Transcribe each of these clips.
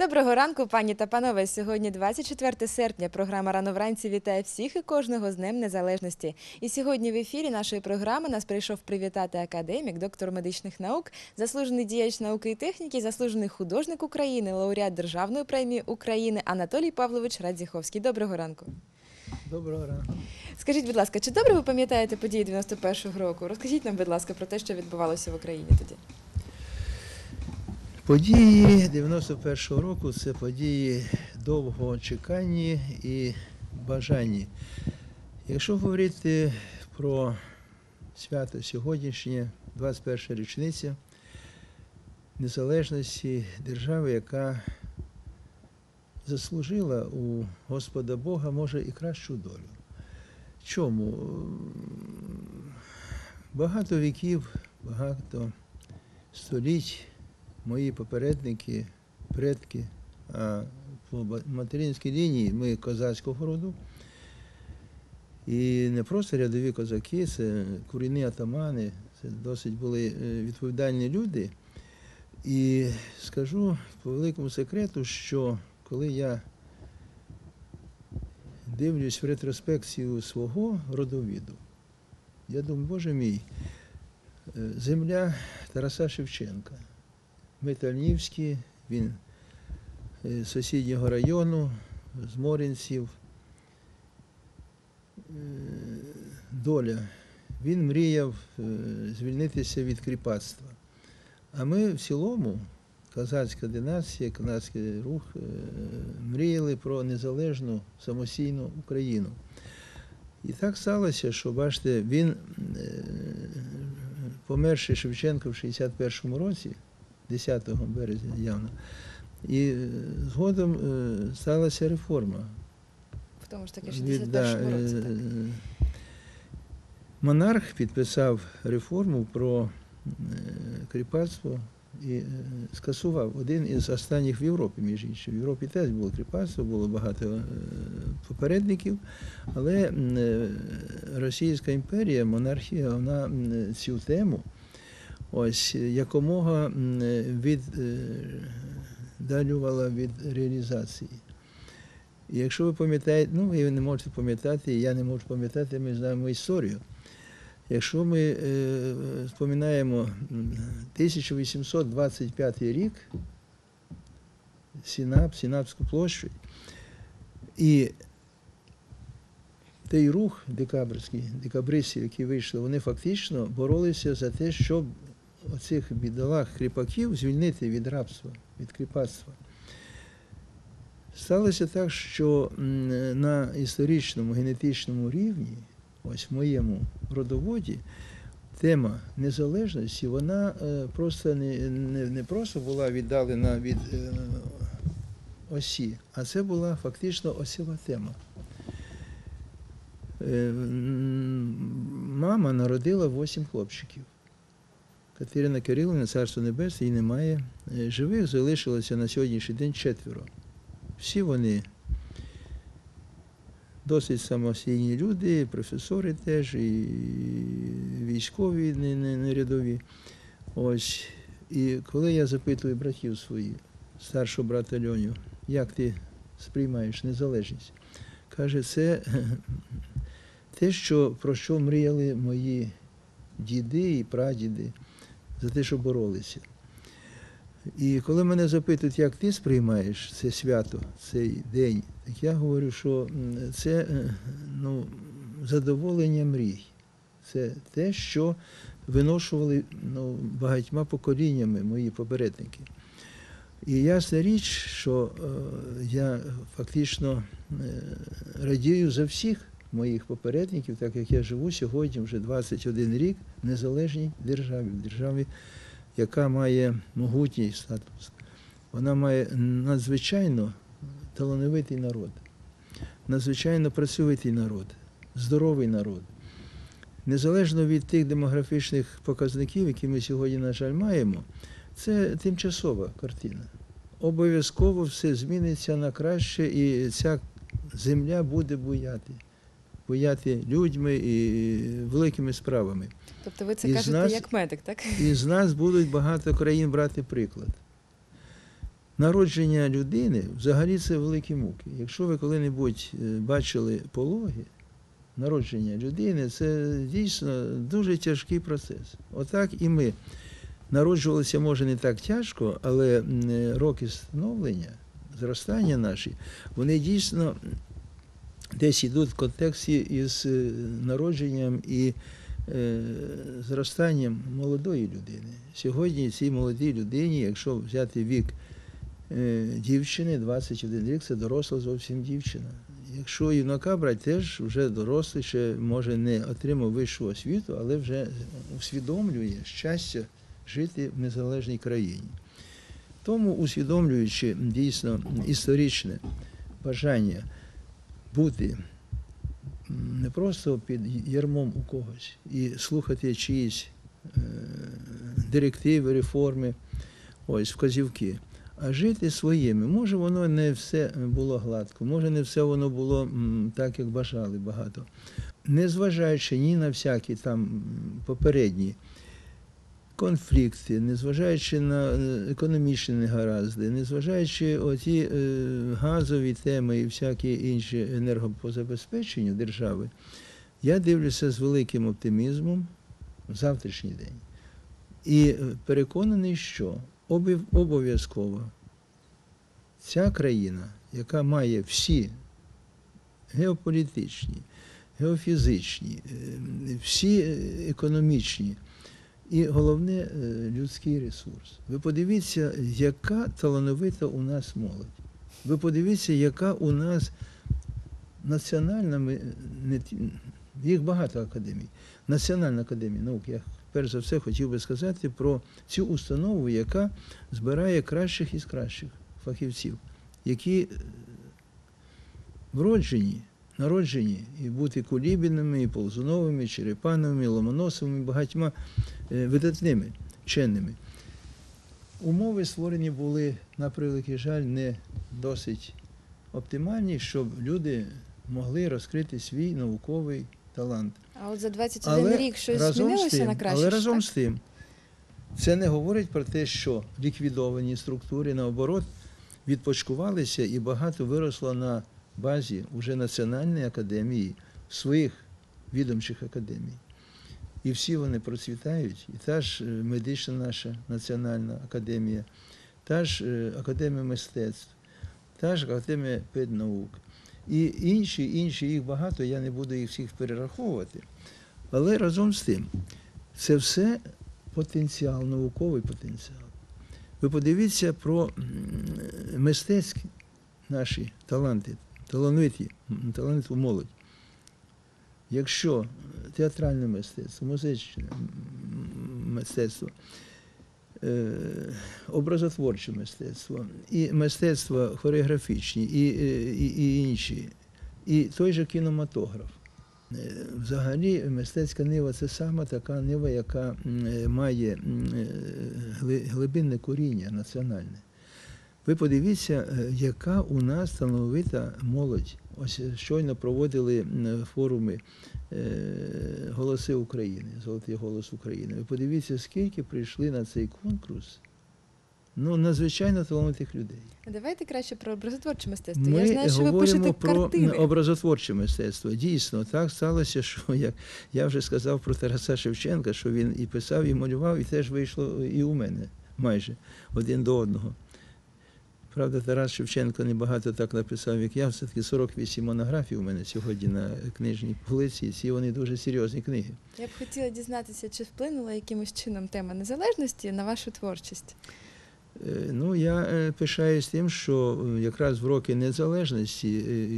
Доброго ранку, пані та панове. Сьогодні 24 серпня. Програма Рано вранці вітає всіх і кожного з Днем Незалежності. І сьогодні в ефірі нашої програми нас прийшов привітати академік, доктор медичних наук, заслужений діяч науки і техніки, заслужений художник України, лауреат Державної премії України Анатолій Павлович Радзіховський. Доброго ранку. Доброго ранку. Скажіть, будь ласка, чи добре ви пам'ятаєте події 91-го року? Розкажіть нам, будь ласка, про те, що відбувалося в Україні тоді. Події 91-го року це події довгого чекання і бажання. Якщо говорити про свято сьогоднішнє, 21 річниця незалежності держави, яка заслужила у Господа Бога, може, і кращу долю. Чому? Багато віків, багато століть мої попередники, предки, а по материнській лінії ми козацького роду. І не просто рядові козаки, це курінні атамани, це досить були е, відповідальні люди. І скажу по великому секрету, що коли я дивлюсь в ретроспекцію свого родовіду, я думаю, Боже мій, е, земля Тараса Шевченка. Ми Тальнівські, він з сусіднього району, з Моринців. Е, Доля. Він мріяв е, звільнитися від кріпацтва. А ми в цілому, козацька династія, козацький рух, е, мріяли про незалежну самостійну Україну. І так сталося, що бачите, він, померши Шевченко в 61-му році, 10 березня явно. І е, згодом е, сталася реформа. В тому ж таки Від- да, 61-му році. е, Так. Монарх підписав реформу про е, кріпацтво і е, скасував один із останніх в Європі, між іншим. В Європі теж було кріпацтво, було багато е, попередників, але е, Російська імперія, монархія, вона цю тему ось якомога віддалювала від реалізації. І якщо ви пам'ятаєте, ну ви не можете пам'ятати, я не можу пам'ятати, ми знаємо історію. Якщо ми е, споминаємо 1825 рік, Сінап, Сінапську площу, і той рух декабрьський, декабристів, які вийшли, вони фактично боролися за те, щоб оцих бідолах кріпаків звільнити від рабства, від кріпацтва. Сталося так, що на історичному генетичному рівні, ось в моєму родоводі, тема незалежності, вона е, просто не, не, не просто була віддалена від е, осі, а це була фактично осєва тема. Е, Мама народила восім хлопчиків. Катерина Кирилівна, царство небесне, її немає. Е, Живих залишилося на сьогоднішній день четверо. Всі вони досить самостійні люди, професори теж, і військові не, не, не рядові. Ось. І коли я запитую братів своїх, старшого брата Льоню, як ти сприймаєш незалежність? Каже, це те, що, про що мріяли мої діди і прадіди за те, що боролися. І коли мене запитують, як ти сприймаєш це свято, цей день, так я говорю, що це е, ну, задоволення мрій. Це те, що виношували ну, багатьма поколіннями мої попередники. І ясна річ, що е, я фактично е, радію за всіх моїх попередників, так як я живу сьогодні вже 21 рік в незалежній державі, в державі, яка має могутній статус. Вона має надзвичайно талановитий народ, надзвичайно працьовитий народ, здоровий народ. Незалежно від тих демографічних показників, які ми сьогодні, на жаль, маємо, це тимчасова картина. Обов'язково все зміниться на краще, і ця земля буде буяти. Буяти людьми і великими справами. Тобто ви це Із кажете нас- як медик, так? І з нас будуть багато країн брати приклад. народження людини взагалі це великі муки. Якщо ви коли-небудь е, бачили пологи, народження людини це дійсно дуже тяжкий процес. Отак і ми. Народжувалися може не так тяжко, але е, роки становлення, зростання наші, вони дійсно десь йдуть в контексті із е, народженням і е, зростанням молодої людини. Сьогодні цій молодій людині, якщо взяти вік е, дівчини, 21 рік, це доросла зовсім дівчина. Якщо юнака брати, теж вже дорослий, ще може не отримав вищу освіту, але вже усвідомлює щастя жити в незалежній країні. Тому, усвідомлюючи дійсно історичне бажання бути не просто під ярмом у когось і слухати чиїсь е, директиви, реформи, ось вказівки, а жити своїми. Може, воно не все було гладко, може, не все воно було так, як бажали багато. Незважаючи ні на всякі там попередні конфлікти, незважаючи на е, економічні негаразди, незважаючи оті е, газові теми і всякі інші енергопозабезпечення держави, я дивлюся з великим оптимізмом в завтрашній день. І е, переконаний, що обов'язково ця країна, яка має всі геополітичні, геофізичні, всі економічні і головне е, людський ресурс. Ви подивіться, яка талановита у нас молодь. Ви подивіться, яка у нас національна, їх багато академій. Національна академія наук. Я перш за все хотів би сказати про цю установу, яка збирає кращих із кращих фахівців, які е, вроджені, народжені і бути Кулібінами, і Ползуновими, і Черепановими, і Ломоносовими, багатьма е, видатними вченими. Умови створені були, на превеликий жаль, не досить оптимальні, щоб люди могли розкрити свій науковий талант. А от за 21 рік щось змінилося тим, на краще? Але разом так? з тим, це не говорить про те, що ліквідовані структури, наоборот, відпочкувалися і багато виросло на базі уже Національної академії, своїх відомчих академій. І всі вони процвітають. І та ж е, медична наша національна академія, та ж е, академія мистецтв, та ж академія педнаук. І інші, інші, їх багато, я не буду їх всіх перераховувати. Але разом з тим, це все потенціал, науковий потенціал. Ви подивіться про мистецькі наші таланти, талановиті, талановиту молодь. Якщо театральне мистецтво, музичне мистецтво, е, образотворче мистецтво, і мистецтво хореографічні, і, е, і, і інші, і той же кінематограф. Е, Взагалі, мистецька нива це саме така нива, яка має глибинне коріння національне. Ви подивіться, е, яка у нас талановита молодь. Ось е, щойно проводили м, форуми е, Голоси України, Золотий голос України. Ви подивіться, скільки прийшли на цей конкурс. Ну, надзвичайно талановитих людей. Давайте краще про образотворче мистецтво. Ми Я знаю, що ви говоримо пишете про картини. образотворче мистецтво. Дійсно, так сталося, що як я вже сказав про Тараса Шевченка, що він і писав, і малював, і теж вийшло і у мене майже один до одного. Правда, Тарас Шевченко небагато так написав, як я. Все-таки 48 монографій у мене сьогодні на книжній полиці. і Ці вони дуже серйозні книги. Я б хотіла дізнатися, чи вплинула якимось чином тема незалежності на вашу творчість. Е, Ну, я е, пишаюсь тим, що е, якраз в роки незалежності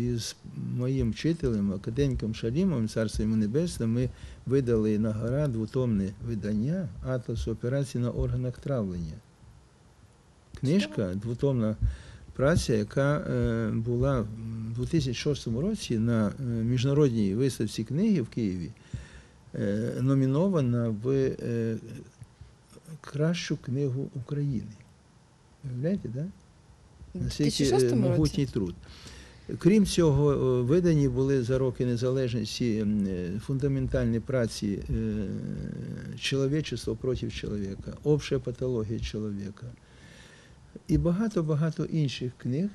із моїм вчителем, академіком Шалімом, царство йому небесне, ми видали на гора двотомне видання Атлас операції на органах травлення. Книжка, двотомна праця, яка е, була в 2006 році на е, міжнародній виставці книги в Києві, е, номінована в кращу книгу України. Уявляєте, так? У Наскільки 2006 році? могутній труд. Крім цього, видані були за роки незалежності фундаментальні праці «Человечество проти чоловіка, обща патологія чоловіка, і багато-багато інших книг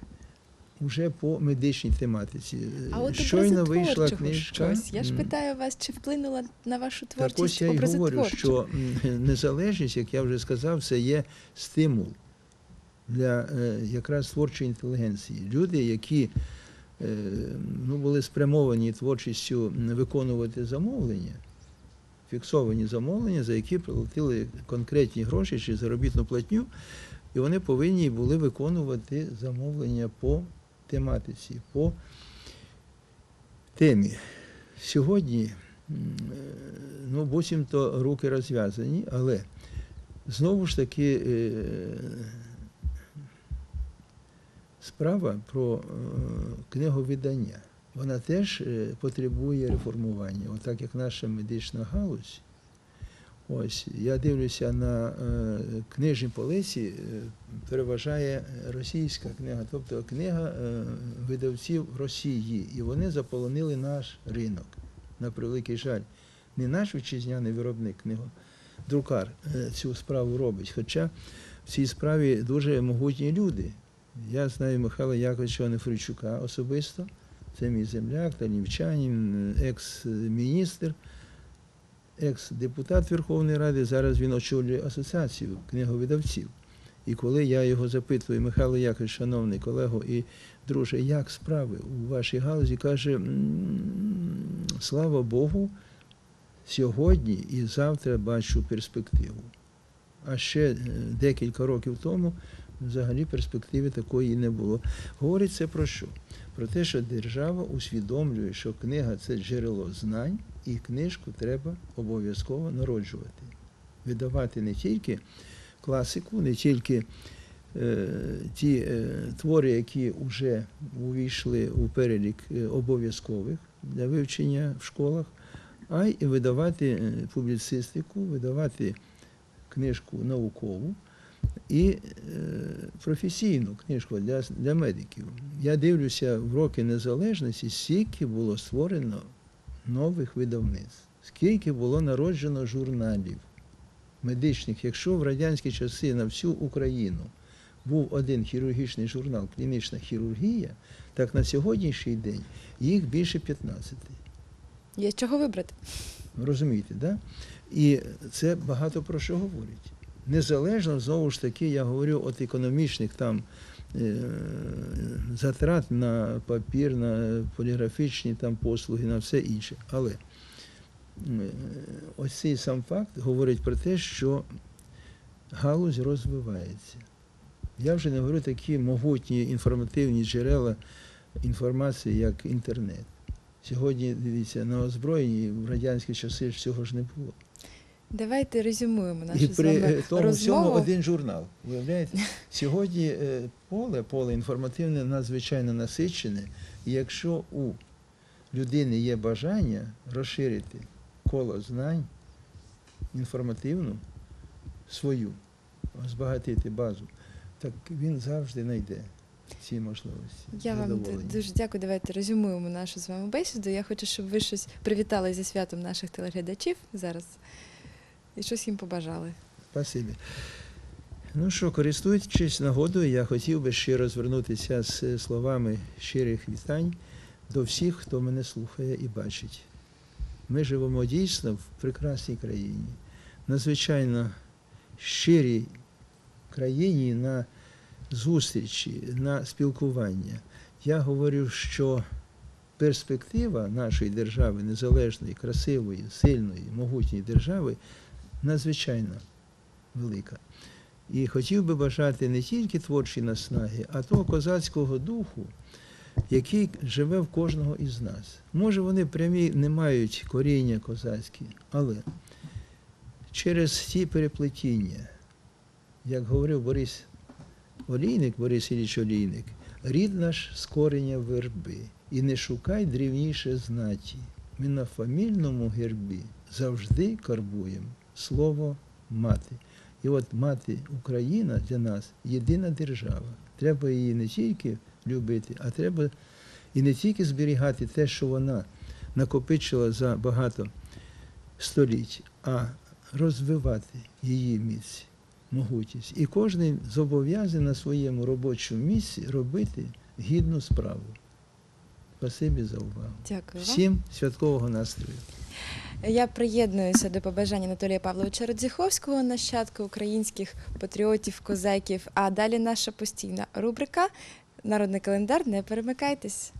вже по медичній тематиці. А от Щойно вийшла книжка. щось. Я ж питаю вас, чи вплинула на вашу творчість так ось я й говорю, що незалежність, як я вже сказав, це є стимул для е, якраз творчої інтелігенції. Люди, які е, ну, були спрямовані творчістю виконувати замовлення, фіксовані замовлення, за які платили конкретні гроші чи заробітну платню, і вони повинні були виконувати замовлення по тематиці, по темі. Сьогодні е, ну, буцімто руки розв'язані, але знову ж таки е, справа про е, книговидання. Вона теж потребує реформування, отак як наша медична галузь. Ось я дивлюся на е, книжні полиці, е, переважає російська книга, тобто книга е, видавців Росії, і вони заполонили наш ринок. На превеликий жаль, не наш вітчизняний виробник книго, друкар е, цю справу робить. Хоча в цій справі дуже могутні люди. Я знаю Михайла Яковича Нефричука особисто. Це мій земляк, талівчанин, екс-міністр, екс-депутат Верховної Ради. Зараз він очолює асоціацію книговидавців. І коли я його запитую, Михайло Якович, шановний колего, і друже, як справи у вашій галузі, каже, слава Богу, сьогодні і завтра бачу перспективу. А ще е, декілька років тому взагалі перспективи такої не було. Говорить це про що? Про те, що держава усвідомлює, що книга це джерело знань, і книжку треба обов'язково народжувати. Видавати не тільки класику, не тільки е, ті е, твори, які вже увійшли у перелік е, обов'язкових для вивчення в школах, а й видавати е, публіцистику, видавати книжку наукову і е, професійну книжку для, для медиків. Я дивлюся в роки незалежності, скільки було створено нових видавництв, скільки було народжено журналів медичних. Якщо в радянські часи на всю Україну був один хірургічний журнал Клінічна хірургія, так на сьогоднішній день їх більше 15. Є з чого вибрати. Розумієте, да? І це багато про що говорить. Незалежно, знову ж таки, я говорю від економічних там затрат на папір, на поліграфічні там послуги, на все інше. Але е, ось цей сам факт говорить про те, що галузь розвивається. Я вже не говорю такі могутні інформативні джерела інформації, як інтернет. Сьогодні, дивіться, на озброєнні в радянські часи ж цього ж не було. Давайте резюмуємо нашу І з при вами е, тому розмову. всьому один журнал. Уявляєте? Сьогодні е, поле, поле інформативне надзвичайно насичене. І якщо у людини є бажання розширити коло знань інформативну свою, збагатити базу, так він завжди знайде ці можливості. Я вам дуже дякую. Давайте резюмуємо нашу з вами бесіду. Я хочу, щоб ви щось привітали зі святом наших телеглядачів зараз і щось їм побажали. Спасибі. Ну що, користуючись нагодою, я хотів би щиро звернутися з словами щирих вітань до всіх, хто мене слухає і бачить. Ми живемо дійсно в прекрасній країні, надзвичайно щирій країні на зустрічі, на спілкування. Я говорю, що перспектива нашої держави, незалежної, красивої, сильної, могутньої держави, надзвичайно велика. І хотів би бажати не тільки творчі наснаги, а того козацького духу, який живе в кожного із нас. Може, вони прямі не мають коріння козацькі, але через ті переплетіння, як говорив Борис Олійник, Борис Ілліч Олійник, рід наш з корення верби, і не шукай дрівніше знаті. Ми на фамільному гербі завжди карбуємо слово мати. І от мати Україна для нас єдина держава. Треба її не тільки любити, а треба і не тільки зберігати те, що вона накопичила за багато століть, а розвивати її міць. могутність. І кожен зобов'язаний на своєму робочому місці робити гідну справу. Спасибі за увагу. Дякую. Всім святкового настрою. Я приєднуюся до побажань Анатолія Павловича Радзіховського, нащадка українських патріотів, козаків. А далі наша постійна рубрика Народний календар. Не перемикайтесь.